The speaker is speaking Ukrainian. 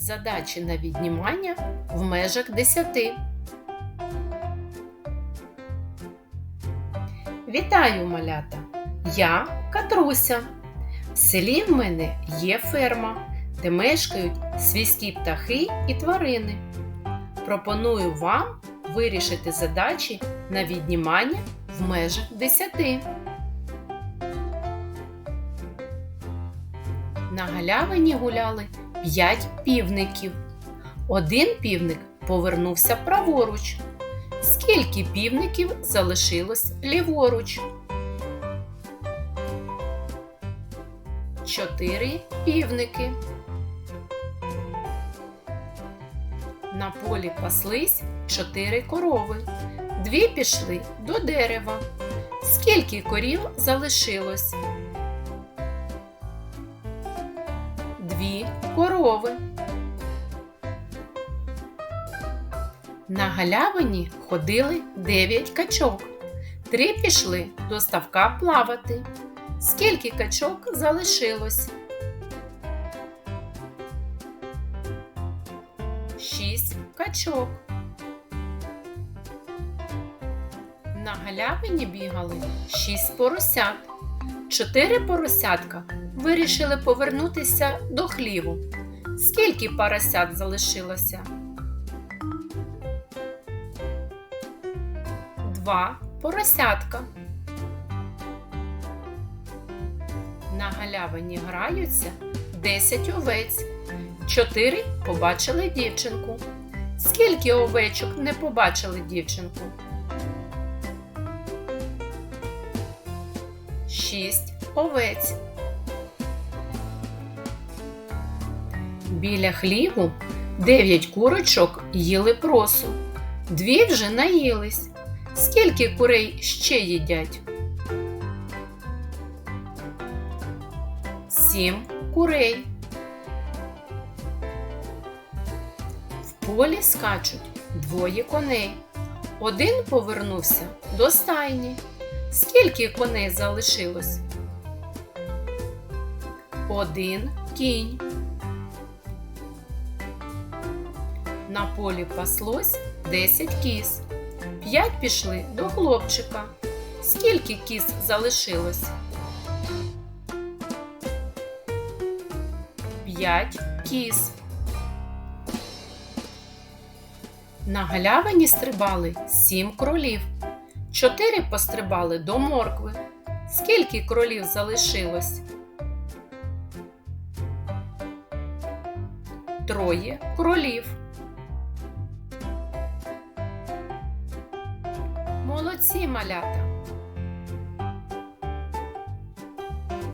Задачі на віднімання в межах 10. Вітаю, малята! Я Катруся. В селі в мене є ферма, де мешкають свійські птахи і тварини. Пропоную вам вирішити задачі на віднімання в межах 10. На галявині гуляли п'ять півників. Один півник повернувся праворуч. Скільки півників залишилось ліворуч? Чотири півники. На полі паслись чотири корови. Дві пішли до дерева. Скільки корів залишилось? Дві корови. На галявині ходили дев'ять качок. Три пішли до ставка плавати. Скільки качок залишилось? Шість качок. На галявині бігали шість поросят. Чотири поросятка вирішили повернутися до хліву. Скільки поросят залишилося? Два поросятка. На галявині граються 10 овець. Чотири побачили дівчинку. Скільки овечок не побачили дівчинку? Шість овець. Біля хліву дев'ять курочок їли просу. Дві вже наїлись. Скільки курей ще їдять? Сім курей. В полі скачуть двоє коней. Один повернувся до стайні. Скільки коней залишилось? Один кінь. На полі паслось 10 кіз. П'ять пішли до хлопчика. Скільки кіз залишилось? П'ять кіз. На галявині стрибали сім кролів. Чотири пострибали до моркви. Скільки кролів залишилось? Троє кролів. Молодці малята!